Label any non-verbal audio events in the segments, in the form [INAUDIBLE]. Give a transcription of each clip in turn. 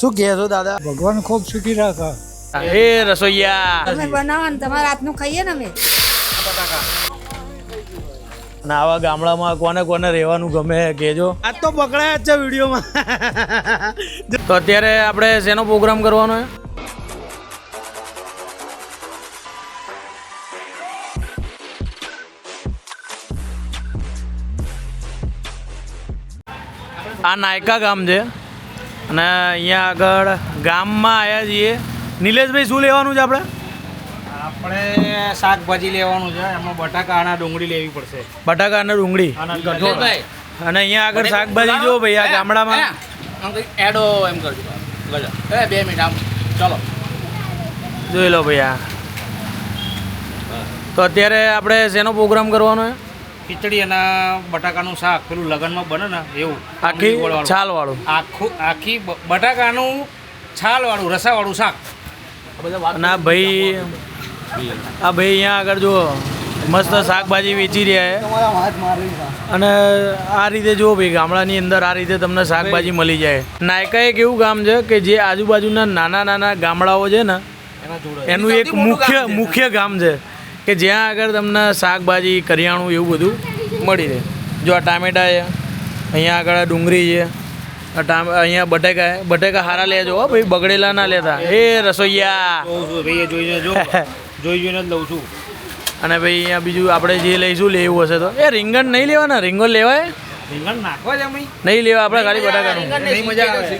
શું કહે છો દાદા? ભગવાન ખૂબ સુખી રાખે. હે રસોઈયા. તમે બનાવો ને તમારા હાથનું ખાઈએ ને અમે. અને આવા ગામડામાં કોને કોને રહેવાનું ગમે કેજો આજ તો પકડાય જ છે વિડીયોમાં. તો અત્યારે આપણે શેનો પ્રોગ્રામ કરવાનો છે? આ નાયકા ગામ છે. અને અહીંયા આગળ ગામમાં આવ્યા છીએ. નિલેશભાઈ શું લેવાનું છે આપણે? આપણે શાકભાજી લેવાનું છે. એમાં બટાકા અને ડુંગળી લેવી પડશે. બટાકા અને ડુંગળી અને અહીંયા આગળ શાકભાજી જો ભાઈ આ ગામડામાં. એડો એમ કરજો. ગજો એ બે મિનિટ આમ. ચલો. જોઈ લો ભાઈ આ. તો અત્યારે આપણે શેનો પ્રોગ્રામ કરવાનો છે? ખીચડી અને બટાકાનું શાક પેલું લગનમાં બને ને એવું. આખી ડુંગળી ગોળવાળું. છાલ વાળું આખું આખી બટાકાનું છાલવાળું રસાવાળું શાક. ના ભાઈ આ ભાઈ અહીંયા આગળ જુઓ મસ્ત શાકભાજી વેચી રહ્યા છે. અને આ રીતે જુઓ ભાઈ ગામડાની અંદર આ રીતે તમને શાકભાજી મળી જાય. નાયકા એક એવું ગામ છે કે જે આજુબાજુના નાના નાના ગામડાઓ છે ને એનું એક મુખ્ય મુખ્ય ગામ છે. કે જ્યાં આગળ તમને શાકભાજી કરિયાણું એવું બધું મળી રહે. જો આ ટામેટા છે અહીંયા આગળ આ ડુંગળી છે આ ટામ અહીંયા બટેકા છે. બટેકા હારા લેજો હો ભાઈ બગડેલા ના લેતા. એ રસોઈયા. જો જોઈ જોઈને જ લઉં છું. અને ભાઈ અહીંયા બીજું આપણે જે લઈશું લેવું હશે તો. એ રીંગણ નહીં લેવાના રીંગણ લેવાય? રીંગણ નાખવા છે નહીં લેવા આપણે ખાલી બટાકાનું. નહીં મજા આવે.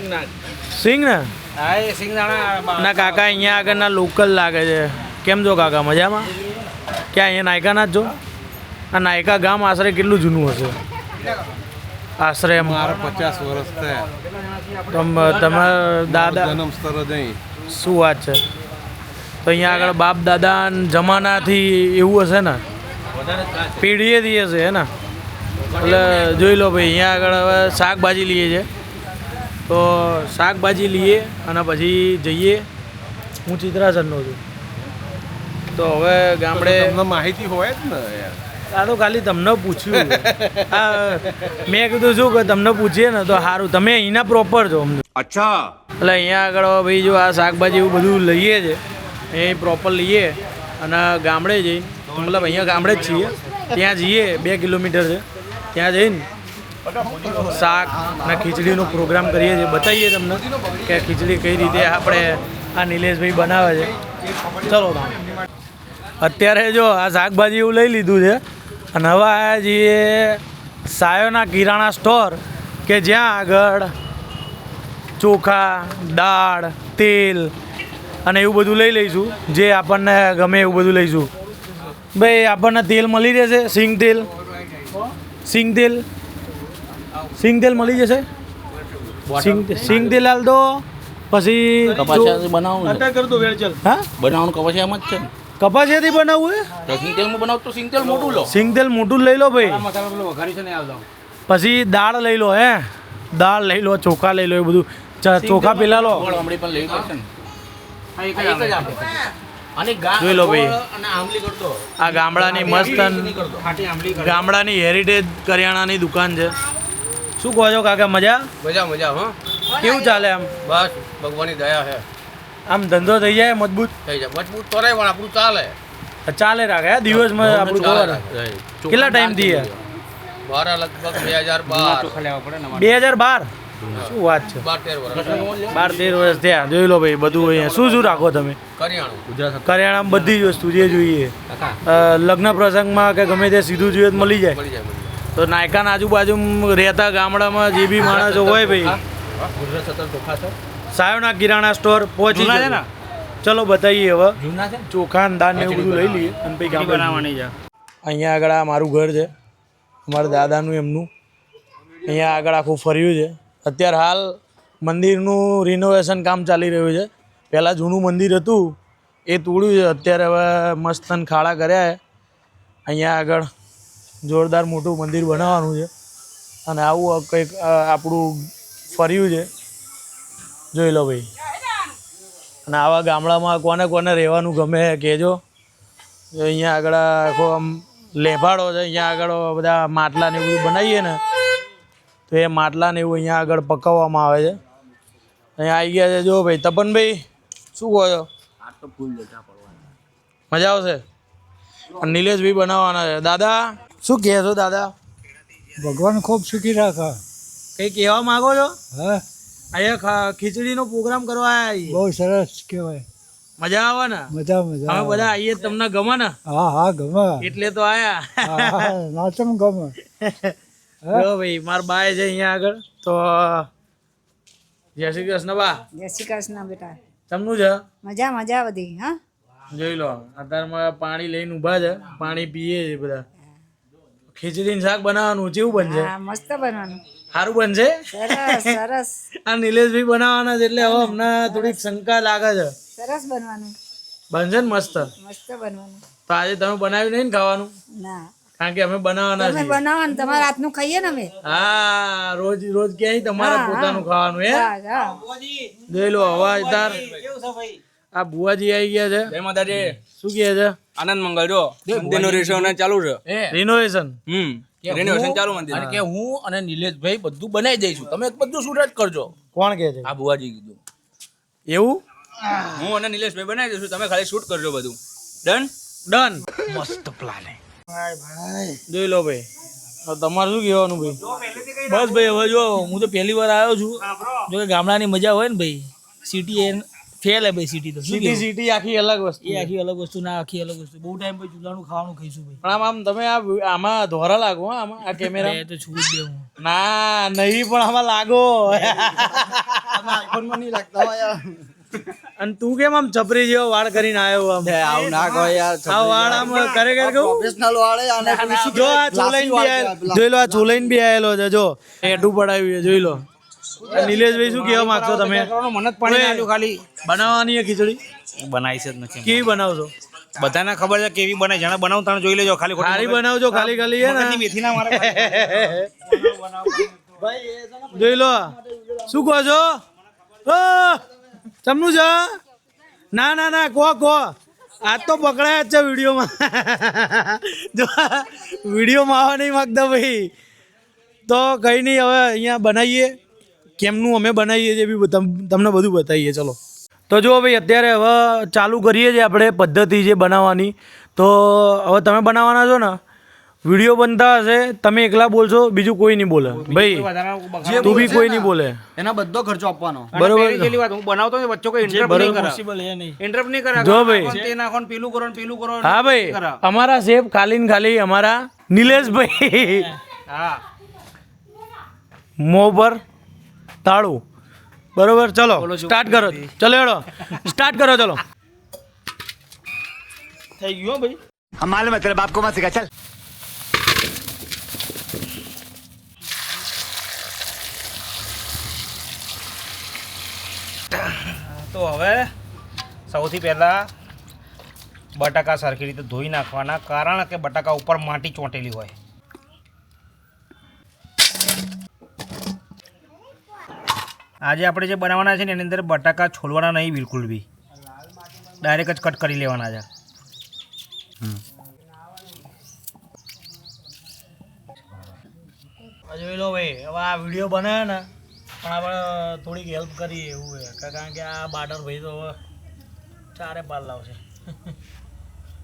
સિંગ ના? હા એ સિંગદાણા ના કાકા અહીંયા આગળના લોકલ લાગે છે. કેમ છો કાકા મજામાં? ક્યાં અહીંયા નાયકાના જ છો આ નાયકા ગામ આશરે કેટલું જૂનું હશે? આશરે મારા પચાસ વર્ષ થયા તમ- તમારા દાદા જન્મ સ્તર શું વાત છે? તો અહીંયા આગળ બાપ દાદા જમાનાથી એવું હશે ને? પેઢીએથી હશે હે ને? એટલે જોઈ લો ભાઈ અહીંયા આગળ હવે શાકભાજી લઈએ છે. તો શાકભાજી લઈએ અને પછી જઈએ હું ચિત્રાસનનો છું. તો હવે ગામડે તમને માહિતી હોય જ ને યાર. આ તો ખાલી તમને પૂછ્યું. આ મેં કીધું શું કે તમને પૂછીએ ને તો સારું. તમે અહીંના પ્રોપર છો અમને. અચ્છા. એટલે અહીંયા આગળ ભાઈ જો આ શાકભાજી એવું બધું લઈએ છે એ પ્રોપર લઈએ અને ગામડે જઈ. મતલબ અહીંયા ગામડે જ છીએ. ત્યાં જઈએ બે કિલોમીટર છે. ત્યાં જઈને શાક અને ખીચડીનો પ્રોગ્રામ કરીએ છીએ. બતાવીએ તમને કે ખીચડી કઈ રીતે આપણે આ નિલેશભાઈ બનાવે છે. ચલો અત્યારે જો આ શાકભાજી એવું લઈ લીધું છે. અને હવે આવ્યા છીએ સાયોના કિરાણા સ્ટોર કે જ્યાં આગળ ચોખા, દાળ, તેલ અને એવું બધું લઈ લઈશું. જે આપણને ગમે એવું બધું લઈશું. ભાઈ, આપણને તેલ મળી રહેશે સિંગ તેલ? સિંગ તેલ? સિંગ તેલ મળી જશે? સિંગ તેલ હાલ દો. પછી બનાવવું હા? બનાવવાનું કપાસિયામાં જ છે કપાસિયાથી બનાવવું એ? તો સિંગ તો સિંગ મોટું લો. સિંગ તેલ મોટું લઈ લો ભાઈ. મસાલા પેલું વઘારી છે ને હાલ પછી દાળ લઈ લો હે? દાળ લઈ લો ચોખા લઈ લો એ બધું. ચોખા પેલા લો. ગોળ પણ લેવી પડશે ને. હા એક આ એક જ આપે અને ગા- જોઈ લો ભાઈ. આ ગામડાની મસ્ત. ગામડાની હેરિટેજ કરિયાણાની દુકાન છે. શું કહો છો કાકા મજા? મજા મજા હો. કેવું ચાલે આમ? બસ ભગવાનની દયા છે. આમ ધંધો થઈ જાય મજબૂત? થઈ જાય મજબૂત તો નહીં પણ આપણું ચાલે. ચાલે રાખે હે? દિવસમાં આપણું ખબર કેટલા ટાઈમથી મારા લગભગ બે હજાર બાર. બે હજાર બાર? શું વાત છે? બાર તેર વર્ષ બાર થયા. જોઈ લો ભાઈ બધું અહીંયા. શું શું રાખો તમે? કરિયાણું. કરિયાણામાં બધી જ વસ્તુ જે જોઈએ. લગ્ન પ્રસંગમાં કે ગમે તે સીધું જોઈએ મળી જાય. મળી જાય તો નાયકાના આજુબાજુ રહેતા ગામડામાં જે બી માણસો હોય ભાઈ ગુજરાત સત્તર ચોખા છે. સાયોના કિરાણા સ્ટોર પહોંચી છે ને? ચલો બતાવીએ હવે. જૂના છે ચોખા દાન ને બધું લઈ લઈએ અને પછી ગામ બનાવવાની છે. અહીંયા આગળ આ મારું ઘર છે. અમારા દાદાનું એમનું. અહીંયા આગળ આખું ફર્યું છે. અત્યારે હાલ મંદિરનું રિનોવેશન કામ ચાલી રહ્યું છે. પહેલાં જૂનું મંદિર હતું. એ તોડ્યું છે. અત્યારે હવે મસ્ત ખાડા કર્યા છે. અહીંયા આગળ જોરદાર મોટું મંદિર બનાવવાનું છે. અને આવું કંઈક આપણું ફર્યું છે. જોઈ લો ભાઈ. અને આવા ગામડામાં કોને કોને રહેવાનું ગમે કહેજો. અહીંયા આગળ આખો આમ લેભાડો છે, અહીંયા આગળ બધા માટલા ને એવું બનાવીએ ને, તો એ માટલા ને એવું અહીંયા આગળ પકવવામાં આવે છે. અહીંયા આવી ગયા છે, જો ભાઈ. તપનભાઈ, શું કહો છો? મજા આવશે? નિલેશભાઈ બનાવવાના છે. દાદા, શું કહે છો, દાદા? ભગવાન ખૂબ સુખી રાખે. કંઈ કહેવા માંગો છો? હા? અહીંયા ખીચડીનો પ્રોગ્રામ કરવા આવ્યા બહુ સરસ કહેવાય. મજા આવે ને મજા મજા અમે બધા આવીએ તમને ગમે ને? હા હા ગમે. એટલે તો આયા. નાચમ ગમે. જો ભાઈ મારા બાય છે અહીંયા આગળ. તો જય શ્રી કૃષ્ણ બા. જય શ્રી કૃષ્ણ બેટા. તમનું છે? મજા મજા બધી હા? જોઈ લો અત્યારમાં પાણી લઈને ઊભા છે. પાણી પીએ છે બધા. ખીચડી શાક બનાવવાનું જેવું બનશે? હા મસ્ત બનવાનું. સારું બનશે? સરસ સરસ. [LAUGHS] આ નિલેશભાઈ બનાવવાના છે એટલે હવે અમને થોડીક શંકા લાગે છે. સરસ બનવાનું. બનશે ને મસ્ત? મસ્ત બનવાનું. તો આજે તમે બનાવ્યું નહીં ને ખાવાનું? ના. કારણ કે અમે બનાવવાના છીએ. બનાવવાનું તમારા હાથનું ખાઈએ ને અમે? હા રોજ રોજ ક્યાંય તમારા પોતાનું ખાવાનું હે? જોઈ લો હવા તાર આ બુવાજી આવી ગયા છે. જય માતાજી. શું કહે છે? આનંદ મંગળ જો. મંદિરનું રિનોવેશન ચાલુ છે. રિનોવેશન હમ. રિનોવેશન ચાલુ મંદિર. કારણ કે હું અને નિલેશભાઈ બધું બનાવી દઈશું. તમે બધું શૂટ જ કરજો. કોણ કહે છે? આ બુવાજી કીધું. એવું? હું અને નિલેશભાઈ બનાવી દઈશું. તમે ખાલી શૂટ કરજો બધું. ડન ડન મસ્ત જોઈ લો ભાઈ. તમારે શું કહેવાનું ભાઈ? બસ ભાઈ હવે જો હું તો પહેલી વાર આવ્યો છું. જો કે ગામડાની મજા હોય ને ભાઈ. સિટી ફેલ હે ભાઈ સિટી તો સિટી સિટી આખી અલગ વસ્તુ એ આખી અલગ વસ્તુ ના આખી અલગ વસ્તુ. બહુ ટાઈમ પછી ચૂલાનું ખાવાનું ખાઈશું ભાઈ. પણ આમ આમ તમે આ આમાં ધોરા લાગો હા આમાં આ કેમેરા એ તો છૂટ દે હું. ના નહીં પણ આમાં લાગો. અને તું કેમ આમ છપરી જેવો વાળ કરીને આવ્યો આમ? આવું ના કહો યાર આ વાળ આમ ખરેખર કહું પ્રોફેશનલ વાળે આને જો આ ચોલાઈને બી આયેલો- જોઈ લો આ ચોલાઈને બી આયેલો છે જો. એડું પડાવ્યું છે જોઈ લો. નિલેશભાઈ શું કહેવા માંગશો તમે? મને જ પાણી નાખ્યું ખાલી. બનાવવાની છે ખીચડી? બનાવી છે જ નથી કેવી બનાવશો? બધાને ખબર છે કેવી બને જણા બનાવું તાણે જોઈ લેજો ખાલી ખાલી બનાવજો ખાલી ખાલી હે ને? મેથી ના મારે જોઈ લો શું કહો છો? ઓ ચમનું છે? ના ના ના કહો કહો. આજ તો પકડાયા જ છે વિડીયોમાં. જો વિડીયોમાં આવવા નહીં માગતા ભાઈ. તો કંઈ નહીં હવે અહીંયા બનાવીએ. કેમનું અમે બનાવીએ છીએ બી તમને બધું બતાવીએ ચલો. તો જુઓ ભાઈ અત્યારે હવે ચાલુ કરીએ છીએ આપણે પદ્ધતિ જે બનાવવાની. તો હવે તમે બનાવવાના છો ને વીડિયો બનતા હશે તમે એકલા બોલશો બીજું કોઈ નહીં બોલે. ભાઈ તું બી કોઈ નહીં બોલે. એના બધો ખર્ચો આપવાનો. બરોબર. પેલી વાત હું બનાવતો ને વચ્ચે કોઈ ઇન્ટરપ્ટ નહીં કરે પોસિબલ એ નહીં. ઇન્ટરપ્ટ નહીં કરે જો ભાઈ. તે નાખો ને પેલું કરો ને પેલું કરો હા ભાઈ અમારા શેફ ખાલી ને ખાલી અમારા નિલેશભાઈ. હા. મોં પર તાળું. બરોબર ચલો સ્ટાર્ટ કરો. ચલો એડો સ્ટાર્ટ કરો ચલો. થઈ ગયો ભાઈ. અમારે મતલબ આપકો માં શીખા ચાલ તો હવે સૌથી પહેલાં બટાકા સરખી રીતે ધોઈ નાખવાના કારણ કે બટાકા ઉપર માટી ચોંટેલી હોય. આજે આપણે જે બનાવવાના છે ને, એની અંદર બટાકા છોલવાના નહીં, બિલકુલ બી. ડાયરેક્ટ જ કટ કરી લેવાના છે. જોઈ લો ભાઈ, હવે આ વીડિયો બનાવે ને, પણ આપણે થોડીક હેલ્પ કરીએ એવું છે. કારણ કે આ બાટર ભાઈ તો હવે ચારે પાર લાવશે.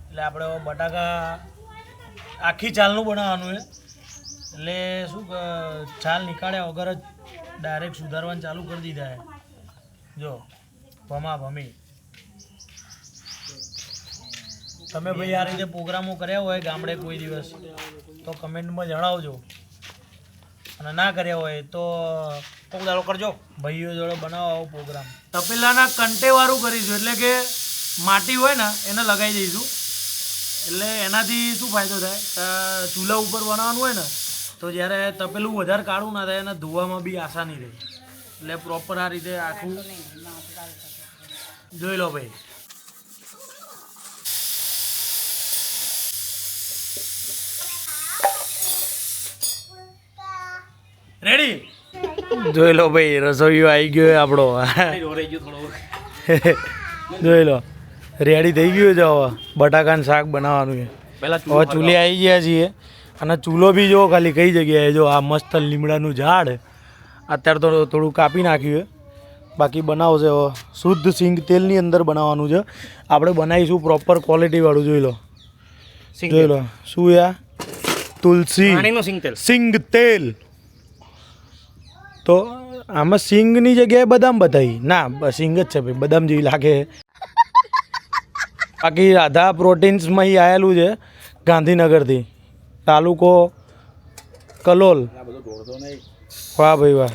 એટલે આપણે બટાકા આખી ચાલનું બનાવવાનું છે. એટલે શું છાલ નીકાળ્યા વગર જ ડાયરેક્ટ સુધારવાનું ચાલુ કરી દીધા જો, ભમા ભમી. તમે ભાઈ આ રીતે પ્રોગ્રામો કર્યા હોય ગામડે કોઈ દિવસ, તો કમેન્ટમાં જણાવજો. અને ના કર્યા હોય તો કોક દાડો કરજો. ભાઈઓ જોડે બનાવો આવો પ્રોગ્રામ. તપેલાના કંટેવાળું કરીશું, એટલે કે માટી હોય ને, એને લગાવી દઈશું. એટલે એનાથી શું ફાયદો થાય? ચૂલા ઉપર બનાવવાનું હોય ને તો જ્યારે તપેલું વધારે કાળું ના થાય એને ધોવામાં બી આસાની રહે. એટલે પ્રોપર આ રીતે આખું જોઈ લો ભાઈ. રેડી જોઈ લો ભાઈ રસોઈયો આવી ગયો આપણો. જોઈ લો રેડી થઈ ગયું છે હવે. બટાકાનું શાક બનાવવાનું છે. હવે ચૂલે આવી ગયા છીએ. અને ચૂલો બી જો ખાલી કઈ જગ્યાએ જો આ મસ્ત લીમડાનું ઝાડ અત્યારે તો થોડું કાપી નાખ્યું છે. બાકી બનાવશે શુદ્ધ સિંગ તેલની અંદર બનાવવાનું છે. આપણે બનાવીશું પ્રોપર ક્વોલિટીવાળું જોઈ લો. સિંગ જોઈ લો. શું યા તુલસી. સિંગ તેલ. તો આમાં સિંગની જગ્યાએ બદામ બતાવી. ના સિંગ જ છે ભાઈ. બદામ જેવી લાગે. બાકી રાધા પ્રોટીન્સમાં અહીં આવેલું છે ગાંધીનગરથી. તાલુકો કલોલ. વાહ ભાઈ વાહ.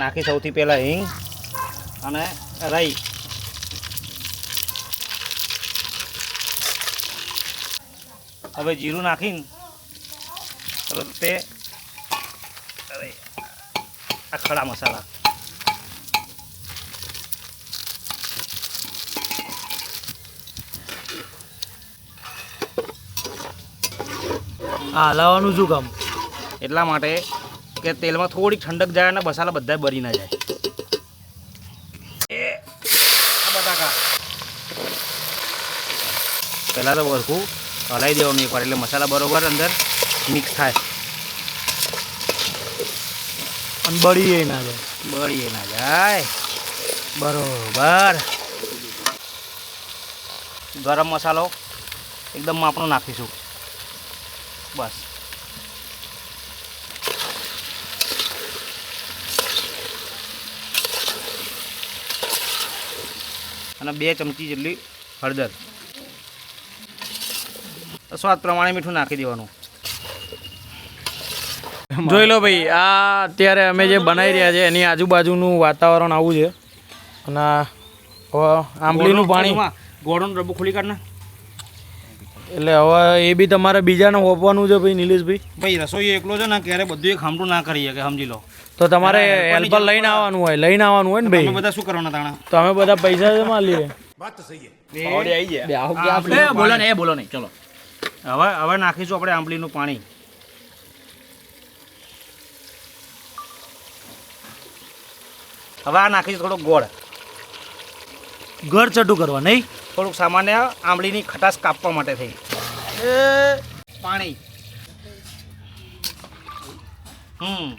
નાખી સૌથી પહેલાં હિંગ અને રાઈ. હવે જીરું નાખીને તરત તે અરે આ ખડા મસાલા. આ હલાવવાનું શું કામ? એટલા માટે કે તેલમાં થોડીક ઠંડક જાય અને મસાલા બધા બરી ના જાય. એ બટાકા. પહેલાં તો વરખું. હલાવી દેવાનું એકવાર એટલે મસાલા બરોબર અંદર મિક્સ થાય. અને બળી ના જાય. બળી ના જાય. બરોબર. ગરમ મસાલો એકદમ આપણો નાખીશું. બસ. અને બે ચમચી જેટલી હળદર. સ્વાદ પ્રમાણે મીઠું નાખી દેવાનું. જોઈ લો ભાઈ આ અત્યારે અમે જે બનાવી રહ્યા છે એની આજુબાજુનું વાતાવરણ આવું છે. અને હવે આંબલીનું પાણી. ગોળનું ડબ્બો ખોલી કાઢ ને. એટલે હવે એ બી તમારે બીજાને હોપવાનું છે ભાઈ નિલેશભાઈ. ભાઈ રસોઈ એકલો છે ને ક્યારે બધું એક ખામટું ના કરી શકે સમજી લો. તો તમારે હેલ્પર લઈને આવવાનું હોય લઈને આવવાનું હોય ને ભાઈ. બધા શું કરવાના તાણા? તો અમે બધા પૈસા જમા લઈએ. એ બોલો ને એ બોલો નહીં ચલો. હવે હવે નાખીશું આપણે આંબલીનું પાણી. હવે આ નાખીશું થોડોક ગોળ. ગળ ચટું કરવા નહીં? થોડુંક સામાન્ય આંબલીની ખટાશ કાપવા માટે થઈ. એ પાણી. હમ.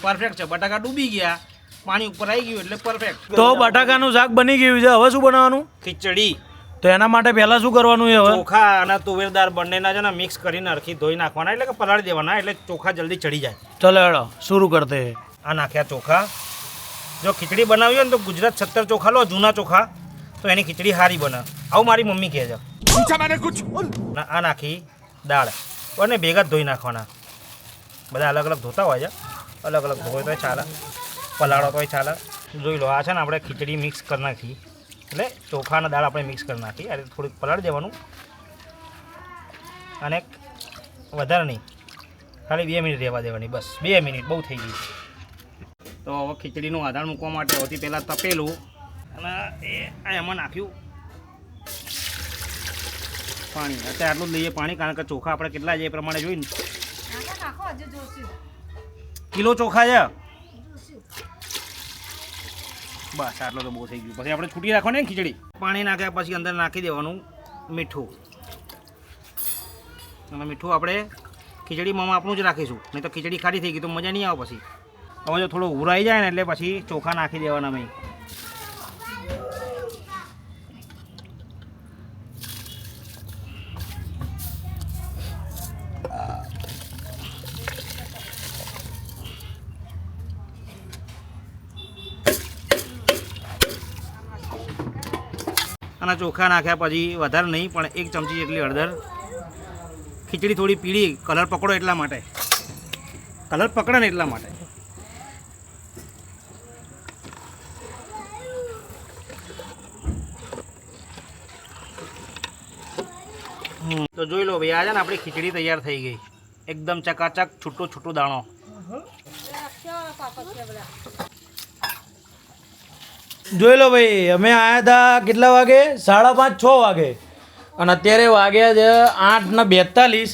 પરફેક્ટ છે. બટાકા ડૂબી ગયા. પાણી ઉપર આવી ગયું એટલે પરફેક્ટ તો બટાકાનું શાક બની ગયું છે. હવે શું બનાવવાનું? ખીચડી. તો એના માટે પહેલા શું કરવાનું છે હવે? ચોખા અને તુવેરદાર બંનેના છે ને મિક્સ કરીને અરખી ધોઈ નાખવાના એટલે કે પલાળી દેવાના એટલે ચોખા જલ્દી ચડી જાય. ચલો હેડો શરૂ કરતે. આ નાખ્યા ચોખા. જો ખીચડી બનાવી હોય ને તો ગુજરાત સત્તર ચોખા લો જૂના ચોખા તો એની ખીચડી સારી બને. આવું મારી મમ્મી કહે છે. આ નાખી દાળ. અને ભેગા જ ધોઈ નાખવાના. બધા અલગ અલગ ધોતા હોય છે. અલગ અલગ ધોય તો ચાલે. પલાળો તોય ચાલે. જોઈ લો આ છે ને આપણે ખીચડી મિક્સ કરી નાખી. એટલે ચોખાના દાળ આપણે મિક્સ કરી નાખી. આ રીતે થોડીક પલાળી દેવાનું. અને વધારે નહીં ખાલી બે મિનિટ રહેવા દેવાની બસ. બે મિનિટ બહુ થઈ ગઈ તો હવે ખીચડીનું આધાર મૂકવા માટે સૌથી પહેલાં તપેલું. અને એ એમાં નાખ્યું પાણી. અત્યારે આટલું જ લઈએ પાણી કારણ કે ચોખા આપણે કેટલા છે એ પ્રમાણે જોઈને. કિલો ચોખા છે? બસ, આટલો તો બહુ થઈ ગયું. પછી આપણે છૂટી રાખો ને ખીચડી? પાણી નાખ્યા પછી અંદર નાખી દેવાનું મીઠું. અને મીઠું આપણે ખીચડીમાં આપણું જ રાખીશું. નહીં તો ખીચડી ખાલી થઈ ગઈ, તો મજા નહીં આવે પછી. હવે જો થોડો ઉરાઈ જાય ને એટલે પછી ચોખા નાખી દેવાના મેં અને ચોખા નાખ્યા પછી વધારે નહીં, પણ એક ચમચી જેટલી હળદર. ખીચડી થોડી પીળી, કલર પકડો એટલા માટે. કલર પકડે ને એટલા માટે. તો જોઈ લો ભાઈ, આ છે ને આપણી ખીચડી તૈયાર થઈ ગઈ. એકદમ ચકાચક, છૂટો છૂટો દાણો. જોઈ લો ભાઈ અમે આવ્યા હતા કેટલા વાગે? સાડા પાંચ છ વાગે. અને અત્યારે વાગ્યા છે આઠ ને બેતાલીસ.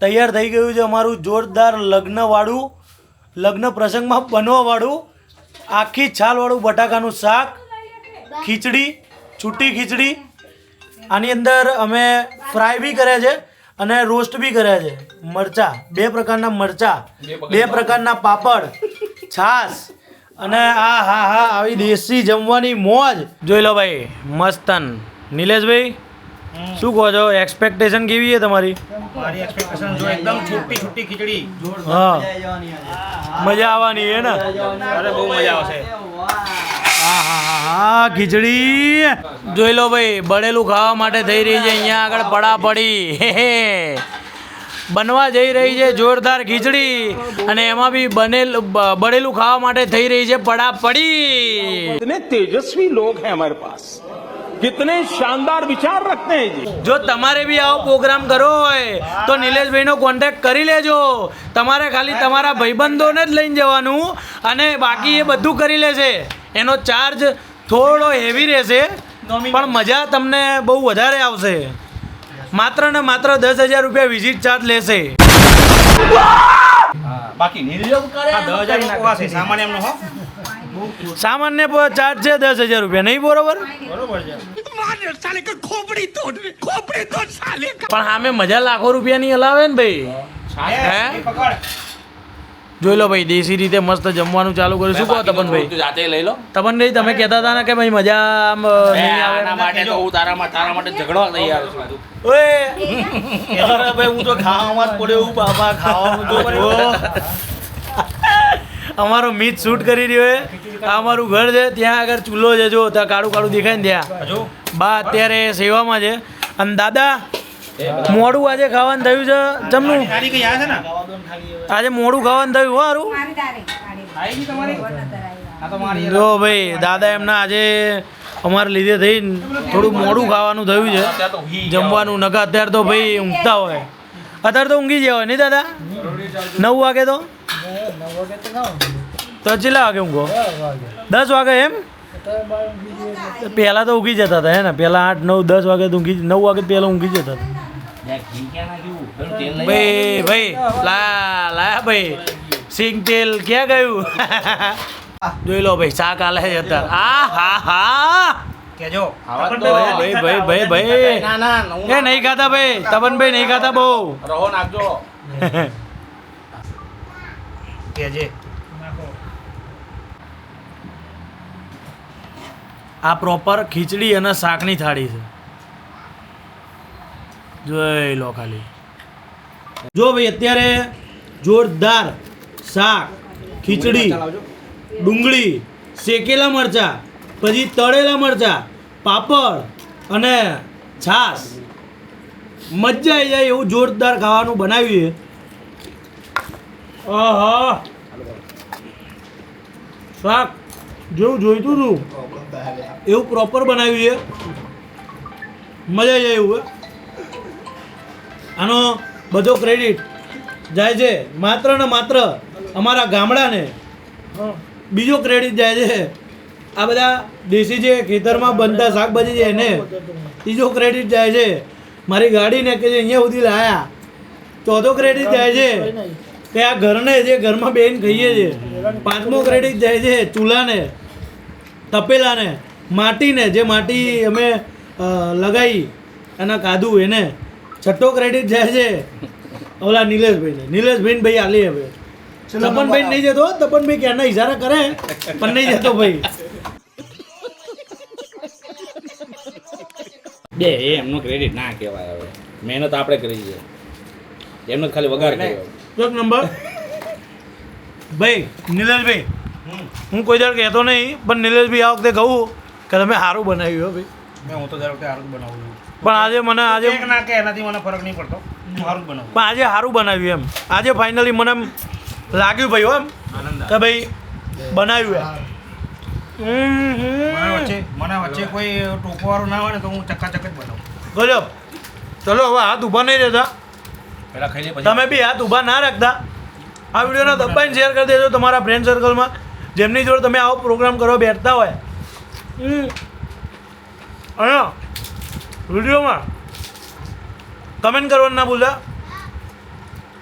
તૈયાર થઈ ગયું છે અમારું જોરદાર લગ્નવાળું લગ્ન પ્રસંગમાં બનવાવાળું આખી છાલવાળું બટાકાનું શાક ખીચડી છૂટી ખીચડી. આની અંદર અમે ફ્રાય બી કર્યા છે અને રોસ્ટ બી કર્યા છે. મરચા બે પ્રકારના મરચા બે પ્રકારના પાપડ છાશ અને આ હા હા આવી દેશી જમવાની મોજ. જોઈ લો ભાઈ મસ્તન. નિલેશભાઈ શું કહો છો? એક્સપેક્ટેશન કેવી છે તમારી? મારી એક્સપેક્ટેશન જો એકદમ છૂટી છૂટી ખીચડી. હા. મજા આવવાની હે ને? અરે બહુ મજા આવશે. હા ખીચડી. જોઈ લો ભાઈ બળેલું ખાવા માટે થઈ રહી છે અહીંયા આગળ પડાપડી. હે હે. બનવા જઈ રહી છે જોરદાર ખીચડી. અને એમાં બી બનેલ બળેલું ખાવા માટે થઈ રહી છે પડા પડી તેજસ્વી લોક હે હમારે પાસ કિતને શાનદાર વિચાર રખતે હે જી જો તમારે ભી આવો પ્રોગ્રામ કરો હોય તો નિલેશભાઈનો કોન્ટેક્ટ કરી લેજો. તમારે ખાલી તમારા ભાઈબંધોને જ લઈને જવાનું અને બાકી એ બધું કરી લેશે. એનો ચાર્જ થોડો હેવી રહેશે પણ મજા તમને બહુ વધારે આવશે. માત્ર ને માત્ર દસ હજાર રૂપિયા વિઝિટ ચાર્જ લેશે. બાકી નિર્યોગ કરે દસ હજાર લોકો સામાન્ય એમનો હો. સામાન્ય ચાર્જ છે દસ હજાર રૂપિયા નહીં બરોબર? બરોબર છે. પણ સામે મજા લાખો રૂપિયાની હલાવે ને ભાઈ. હે? પકડ. જોઈ લો ભાઈ દેશી રીતે મસ્ત જમવાનું ચાલુ કર્યું. શું કહો તપનભાઈ ભાઈ? જાતે લઈ લો. તપનભાઈ તમે કહેતા હતા ને કે ભાઈ મજા આમ નહીં આવે. માટે તો હું તારા માટે તારા માટે ઝઘડવા તૈયાર છું ઓએ અરે ભાઈ હું તો ખાવામાં જ પડ્યો હું બાપા ખાવાનું તો અમારો મીત શૂટ કરી રહ્યો છે. આ અમારું ઘર છે ત્યાં આગળ ચૂલો છે જો ત્યાં કાળું કાળું દેખાય ને ત્યાં. બા અત્યારે સેવામાં છે. અને દાદા મોડું આજે ખાવાનું થયું છે જમનું? આજે મોડું ખાવાનું થયું હો હારું? મારી તારે આવી ગઈ તમારી? આ તો મારી જો ભાઈ દાદા એમના આજે અમારે લીધે થઈને થોડું મોડું ખાવાનું થયું છે. જમવાનું નકા અત્યારે તો ભાઈ ઊંઘતા હોય. અત્યારે તો ઊંઘી ગયા હોય નહીં દાદા? નવ વાગે તો? તો ચેલા વાગે ઊંઘો? દસ વાગે એમ? પહેલાં તો ઊંઘી જતા હતા હે ને? પહેલાં આઠ નવ દસ વાગે તો ઊંઘી નવ વાગે પહેલાં ઊંઘી જતા હતા. ભાઈ ભાઈ લા લાયા ભાઈ સિંગ તેલ ક્યાં ગયું જોઈ લો ભાઈ શાક આલે છે અત્યારે આ હા હા કેજો ભાઈ ભાઈ ભાઈ ભાઈ ભાઈ ના ના એ નહીં ખાતા ભાઈ તપનભાઈ નહીં ખાતા બહુ રહો નાખજો કેજે આ પ્રોપર ખીચડી અને શાકની થાળી છે. જોઈ લો ખાલી. જો ભાઈ અત્યારે જોરદાર શાક ખીચડી ડુંગળી શેકેલા મરચા પછી તળેલા મરચા પાપડ અને છાશ. મજા આવી જાય એવું જોરદાર ખાવાનું બનાવ્યું છે આહા. શાક જેવું જોઈતું હતું. એવું પ્રોપર બનાવ્યું છે મજા આવી જાય એવું હે. આનો બધો ક્રેડિટ જાય છે. માત્ર ને માત્ર અમારા ગામડાને. બીજો ક્રેડિટ જાય છે. આ બધા દેશી જે ખેતરમાં બનતા શાકભાજી છે એને. ત્રીજો ક્રેડિટ જાય છે. મારી ગાડીને કે જે અહીંયા સુધી લાયા. ચોથો ક્રેડિટ જાય છે. કે આ ઘરને જે ઘરમાં બેન ખાઈએ છે. પાંચમો ક્રેડિટ જાય છે ચૂલાને, તપેલાને, માટીને, જે માટી અમે લગાવી અને કાધું એને. છઠ્ઠો ક્રેડિટ જાય છે ઓલા નિલેશભાઈ નિલેશભાઈ ભાઈ આલી હવે. તપનભાઈ નહીં જતો હો, તપનભાઈ ક્યારના ઇશારા કરે પણ નહીં જતો ભાઈ. બે એ એમનો ક્રેડિટ ના કહેવાય હવે. મહેનત આપણે કરી છે. એમનો ખાલી વગાર કર્યો. એક નંબર. ભાઈ નિલેશભાઈ હું કોઈ દર કહેતો નહીં પણ નિલેશભાઈ આ વખતે કહું કે તમે સારું બનાવ્યું હો ભાઈ. હું તો દર વખતે સારું જ બનાવું છું. પણ આજે મને આજે ના કે એનાથી મને ફરક નહીં પડતો. સારું બનાવ્યું પણ આજે સારું બનાવ્યું એમ. આજે ફાઇનલી મને એમ લાગ્યું ભાઈ હો એમ કે ભાઈ બનાવ્યું એમ. મને વચ્ચે મને વચ્ચે કોઈ ટોપવાળું ના હોય ને તો હું ચકાચક જ બનાવું. ગજબ. ચલો હવે હાથ ઊભા નહીં રહેતા. પેલા ખાઈ લે પછી. તમે બી હાથ ઊભા ના રાખતા. આ વિડીયોને દબાઈને શેર કરી દેજો તમારા ફ્રેન્ડ સર્કલમાં જેમની જોડે તમે આવો પ્રોગ્રામ કરવા બેઠતા હોય. અને વિડીયોમાં કમેન્ટ કરવાનું ના ભૂલતા.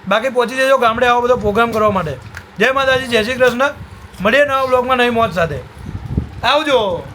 બાકી પહોંચી જજો ગામડે આવો બધો પ્રોગ્રામ કરવા માટે. જય માતાજી, જય શ્રી કૃષ્ણ. મળીએ નવા બ્લોગમાં નવી મોજ સાથે. આવજો.